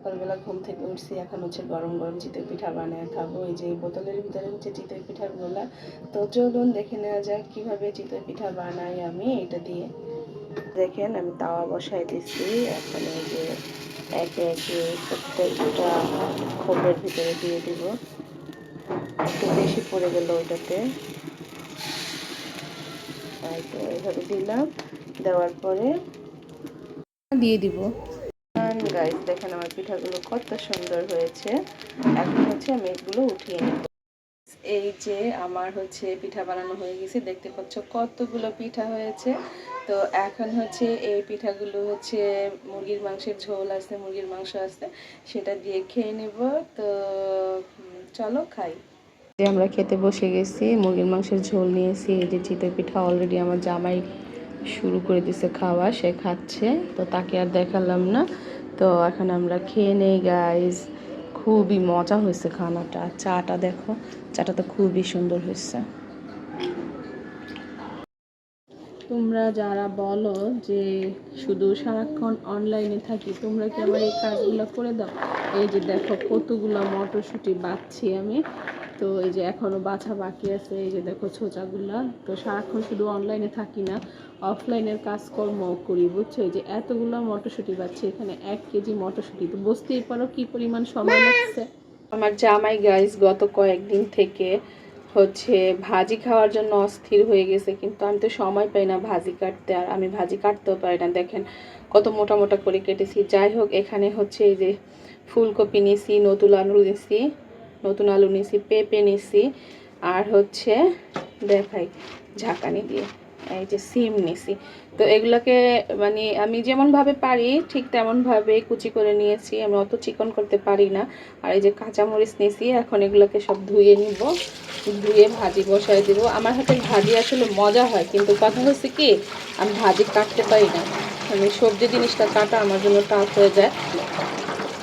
সকালবেলা ঘুম থেকে উঠছি, এখন হচ্ছে গরম গরম চিতই পিঠা বানিয়ে খাব। এই যে বোতলের ভিতরে হচ্ছে চিতই পিঠাগুলা তো চলুন দেখে নেওয়া যাক কীভাবে চিতই পিঠা বানাই আমি এটা দিয়ে। দেখেন আমি তাওয়া বসাই দিচ্ছি, এখন এই যে একে একে প্রত্যেকটা খোপের ভিতরে দিয়ে দিব। একটু বেশি পড়ে গেল ওইটাতে। এইভাবে দিলাম, দেওয়ার পরে দিয়ে দিব। গাইস দেখেন আমার পিঠাগুলো কত সুন্দর হয়েছে। এখন হচ্ছে আমি এগুলো উঠিয়ে নেব। এই যে আমার হচ্ছে পিঠা বানানো হয়ে গেছে, দেখতে পাচ্ছ কতগুলো পিঠা হয়েছে। তো এখন হচ্ছে এই পিঠাগুলো হচ্ছে মুরগির মাংসের ঝোল আছে, মুরগির মাংস আছে, সেটা দিয়ে খেয়ে নেব। তো চলো খাই। যে আমরা খেতে বসে গেছি, মুরগির মাংসের ঝোল নিয়েছি। এই যে চিতই পিঠা অলরেডি আমার জামাই শুরু করে দিছে খাওয়া, সে খাচ্ছে। তো তাকে আর দেখালাম না। তো এখন আমরা খেয়ে নেই গাইজ খুবই মজা হয়েছে খানাটা। চাটা দেখো, চাটা তো খুবই সুন্দর হয়েছে। তোমরা যারা বলো যে শুধু সারাক্ষণ অনলাইনে থাকি, তোমরা কি আমার এই কাজগুলো করে দাও? এই যে দেখো কতগুলো মটরশুঁটি বাছছি আমি। তো এই যে এখনও বাছা বাকি আছে, এই যে দেখো ছোচাগুলা। তো সারাক্ষণ শুধু অনলাইনে থাকি না অফলাইনের কাজকর্ম করি, বুঝছ? এই যে এতগুলো মটরশুঁটি পাচ্ছি, এখানে এক কেজি মটরশুঁটি। তো বুঝতেই পারো কি পরিমাণ সময় লাগছে। আমার জামাই গাইস গত কয়েকদিন থেকে হচ্ছে ভাজি খাওয়ার জন্য অস্থির হয়ে গেছে, কিন্তু আমি তো সময় পাই না ভাজি কাটতে, আর আমি ভাজি কাটতেও পারি না। দেখেন কত মোটা মোটা করে কেটেছি। যাই হোক, এখানে হচ্ছে এই যে ফুলকপি নিছি, নতুন আলু নিছি। নতুন আলু নিছি পেঁপে নিছি আর হচ্ছে দেখাই ঝাঁকানি দিয়ে, এই যে সিম নিছি তো এগুলোকে মানে আমি যেমনভাবে পারি, ঠিক তেমনভাবে কুচি করে নিয়েছি। আমি অত চিকন করতে পারি না। আর এই যে কাঁচামরিচ নিয়েছি, এখন এগুলোকে সব ধুয়ে নিব। ধুয়ে ভাজি বসায় দিব। আমার হাতে ভাজি আসলে মজা হয়, কিন্তু কথা হচ্ছে কি, আমি ভাজি কাটতে পারি না। মানে সবজি জিনিসটা কাটা আমার জন্য টাফ হয়ে যায়।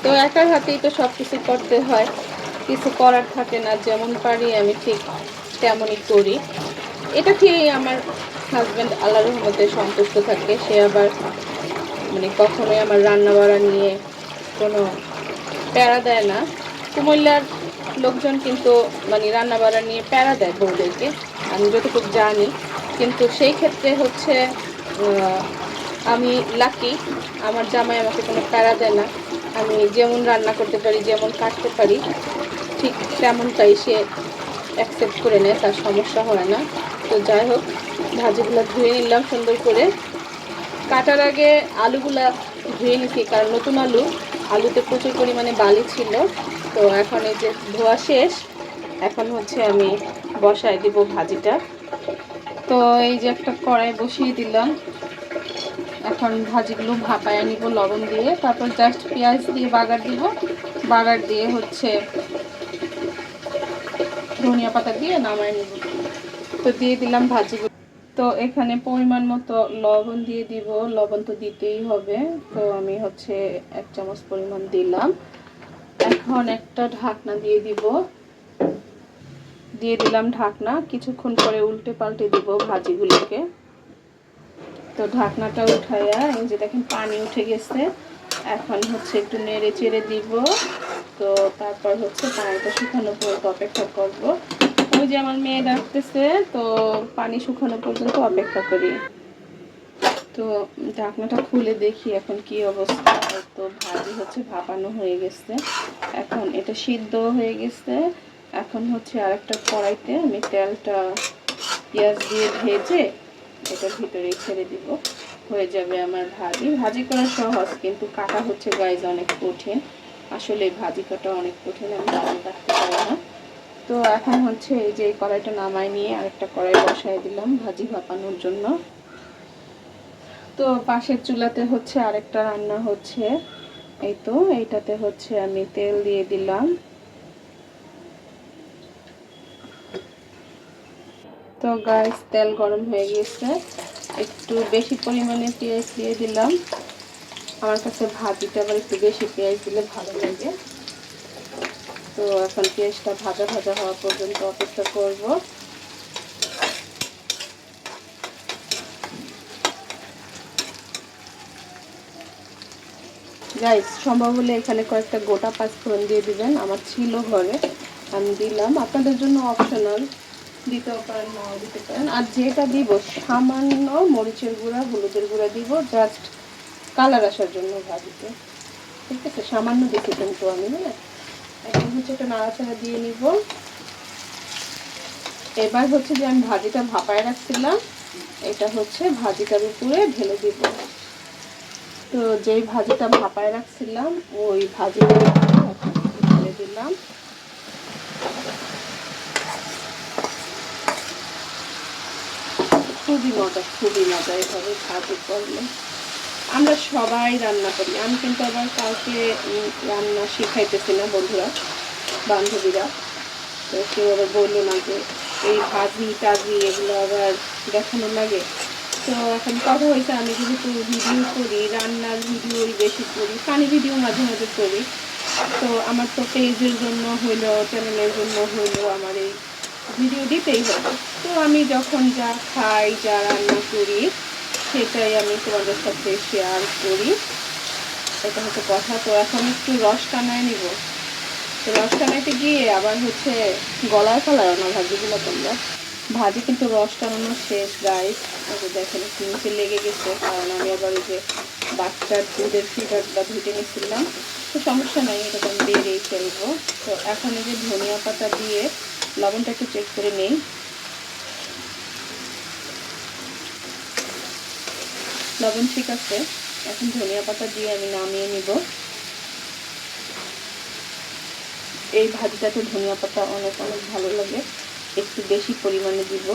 তো একার হাতেই তো সব কিছু করতে হয়। কিছু করার থাকে না, যেমন পারি আমি ঠিক তেমনই করি। এটা খেয়েই আমার হাজব্যান্ড আল্লাহ রহমতে সন্তুষ্ট থাকে। সে আবার মানে কখনোই আমার রান্না বাড়া নিয়ে কোনো প্যারা দেয় না। কুমিল্লার লোকজন কিন্তু মানে রান্না বাড়া নিয়ে প্যারা দেয় বউদেরকে। আমি যতটুকু জানি। কিন্তু সেই ক্ষেত্রে হচ্ছে আমি লাকি আমার জামাই আমাকে কোনো প্যারা দেয় না। আমি যেমন রান্না করতে পারি, যেমন কাটতে পারি ঠিক তেমনটাই সে অ্যাকসেপ্ট করে নেয়, তার সমস্যা হয় না। তো যাই হোক, ভাজিগুলো ধুয়ে নিলাম সুন্দর করে। কাটার আগে আলুগুলা ধুয়ে নিছি, কারণ নতুন আলু, আলুতে প্রচুর পরিমাণে বালি ছিল। তো এখন এই যে ধোয়া শেষ, এখন হচ্ছে আমি বসায় দিব ভাজিটা। তো এই যে একটা কড়াই বসিয়ে দিলাম। এখন ভাজিগুলো ভাপায় নিব লবণ দিয়ে, তারপর জাস্ট পেঁয়াজ দিয়ে বাগার দিব। বাগার দিয়ে হচ্ছে ধনিয়া পাতা দিয়ে নামায় নিব। তো দিয়ে দিলাম ভাজিগুলো। তো এখানে পরিমাণ মতো লবণ দিয়ে দিব। লবণ তো দিতেই হবে। তো আমি হচ্ছে এক চামচ পরিমাণ দিলাম। এখন একটা ঢাকনা দিয়ে দিব। দিয়ে দিলাম ঢাকনা। কিছুক্ষণ পরে উল্টে পাল্টে দিব ভাজিগুলোকে। তো ঢাকনাটা উঠাইয়া এই যে দেখেন পানি উঠে গেছে। এখন হচ্ছে একটু নেড়ে চেড়ে দিব। তো তারপর হচ্ছে পানিটা শুকানো পর্যন্ত অপেক্ষা করব। ওই যে আমার মেয়ে ডাকতেছে, তো পানি শুকানো পর্যন্ত অপেক্ষা করি। তো ঢাকনাটা খুলে দেখি এখন কি অবস্থা। তো ভাজি হচ্ছে ভাপানো হয়ে গেছে। এখন এটা সিদ্ধ হয়ে গেছে। এখন হচ্ছে আরেকটা কড়াইতে আমি তেলটা, পেঁয়াজ দিয়ে ভেজে এটা ভিতরে ছেড়ে দিব। হয়ে যাবে আমার ভাজি। ভাজি করা সহজ, কিন্তু কাটা হচ্ছে গাইজ অনেক কঠিন। আসলে ভাজি কাটা অনেক কঠিন, আমি ভাজি কাটতে পারি না। তো এখন হচ্ছে এই যে কড়াইটা নামাই নিয়ে আরেকটা কড়াই বসাই দিলাম ভাজি ভাপানোর জন্য। তো পাশের চুলাতে হচ্ছে আরেকটা রান্না হচ্ছে। এই তো, এইটাতে হচ্ছে আমি তেল দিয়ে দিলাম। তো গাইস তেল গরম হয়ে গেছে। একটু বেশি পরিমাণে পেঁয়াজ দিয়ে দিলাম। আমার কাছে ভাজিটা আবার একটু বেশি পেঁয়াজ দিলে ভালো লাগে। তো এখন পেঁয়াজটা ভাজা ভাজা হওয়া পর্যন্ত অপেক্ষা করব। গাইস সম্ভব হলে এখানে কয়েকটা গোটা পাঁচফোড়ন দিয়ে দিবেন। আমার ছিল ঘরে, আমি দিলাম। আপনাদের জন্য অপশনাল দিতেও পারেন, নাও দিতে পারেন। আর যেটা দিব, সামান্য মরিচের গুঁড়া, হলুদের গুঁড়া দিব। জাস্ট কালার আসার জন্য ভাজিতে ঠিক আছে, সামান্য দিতে কিন্তু আমি হ্যাঁ? এখন হচ্ছে একটা নাড়াচাড়া দিয়ে নিব। এবার হচ্ছে যে আমি ভাজিটা ভাপায় রাখছিলাম, এটা হচ্ছে ভাজিটার উপরে ঢেলে দিব। তো যেই ভাজিটা ভাপায় রাখছিলাম, ওই ভাজিটা ঢেলে দিলাম। খুবই মজা খুবই মজা এভাবে ভাজি করলে। আমরা সবাই রান্না করি। আমি কিন্তু আবার কাউকে রান্না শিখাইতেছি না, বন্ধুরা, বান্ধবীরা। তো কেউ আবার বলল না যে এই ভাজি টাজি এগুলো আবার দেখানো লাগে। তো এখন কথা হয়েছে, আমি যেহেতু ভিডিও করি, রান্নার ভিডিওই বেশি করি ফানি ভিডিও মাঝে মাঝে করি। তো আমার তো পেজের জন্য হইল চ্যানেলের জন্য হইল, আমার এই ভিডিও দিতেই হবে। তো আমি যখন যা খাই, যা রান্না করি সেটাই আমি তোমাদের সাথে শেয়ার করি। এটা হচ্ছে কথা। তো এখন একটু রস টানায় নিব। তো রস টানাইতে গিয়ে আবার হচ্ছে গলায় ফেলায় না ভাজিগুলো তোমরা? ভাজি কিন্তু রস টানানো শেষ গাইস আগে দেখেন, একটু নিচে লেগে গেছে। কারণ আমি আবার ওই যে বাচ্চার দুধের ফিডারটা ধুতে নিয়েছিলাম। তো সমস্যা নাই, এটা তো আমি বেরিয়েই ফেলব। তো এখন এই যে ধনিয়া পাতা দিয়ে লবণটা একটু চেক করে নেই। লবণ ঠিক আছে। এখন ধনিয়া পাতা দিয়ে আমি নামিয়ে নিব। এই ভাজিটাতে ধনিয়া পাতা অনেক অনেক ভালো লাগে। একটু বেশি পরিমাণে দিব।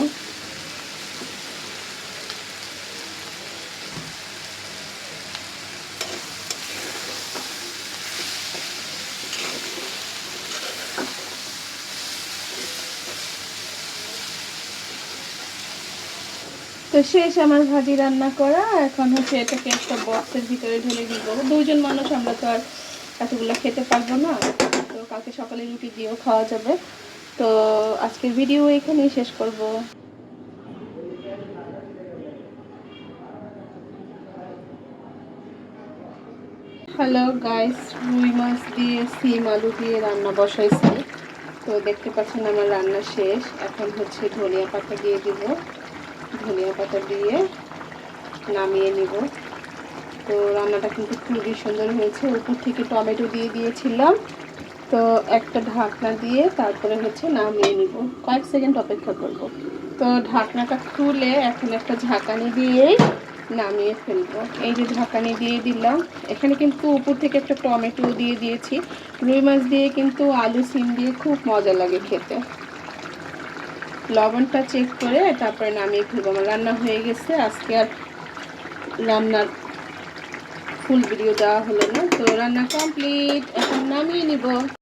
তো শেষ আমার ভাজি রান্না করা। এখন হচ্ছে এটাকে একটা বক্সের ভিতরে ঢেলে দিব। দুইজন মানুষ, আমরা তো আর এতগুলো খেতে পারব না। তো কালকে সকালে রুটি দিয়েও খাওয়া যাবে। তো আজকের ভিডিও এখানেই শেষ করব। হ্যালো গাইস রুই মাছ দিয়ে, সিম আলু দিয়ে রান্না বসাইছি। তো দেখতে পাচ্ছেন আমার রান্না শেষ। এখন হচ্ছে ধনিয়া পাতা দিয়ে দিব। ধনিয়া পাতা দিয়ে নামিয়ে নিব। তো রান্নাটা কিন্তু খুবই সুন্দর হয়েছে। উপর থেকে টমেটো দিয়ে দিয়েছিলাম। তো একটা ঢাকনা দিয়ে তারপরে হচ্ছে নামিয়ে নিব। কয়েক সেকেন্ড অপেক্ষা করব। তো ঢাকনাটা তুলে এখন একটা ঝাঁকানি দিয়ে নামিয়ে ফেলব। এই যে ঝাঁকানি দিয়ে দিলাম। এখানে কিন্তু উপর থেকে একটা টমেটো দিয়ে দিয়েছি। রুই মাছ দিয়ে কিন্তু আলু, সিম দিয়ে খুব মজা লাগে খেতে। লবণটা চেক করে তারপরে নামিয়ে ফেলব। আমার রান্না হয়ে গেছে। আজকে আর রান্নার ফুল ভিডিও দেওয়া হলো না। তো রান্না কমপ্লিট এখন নামিয়ে নিব।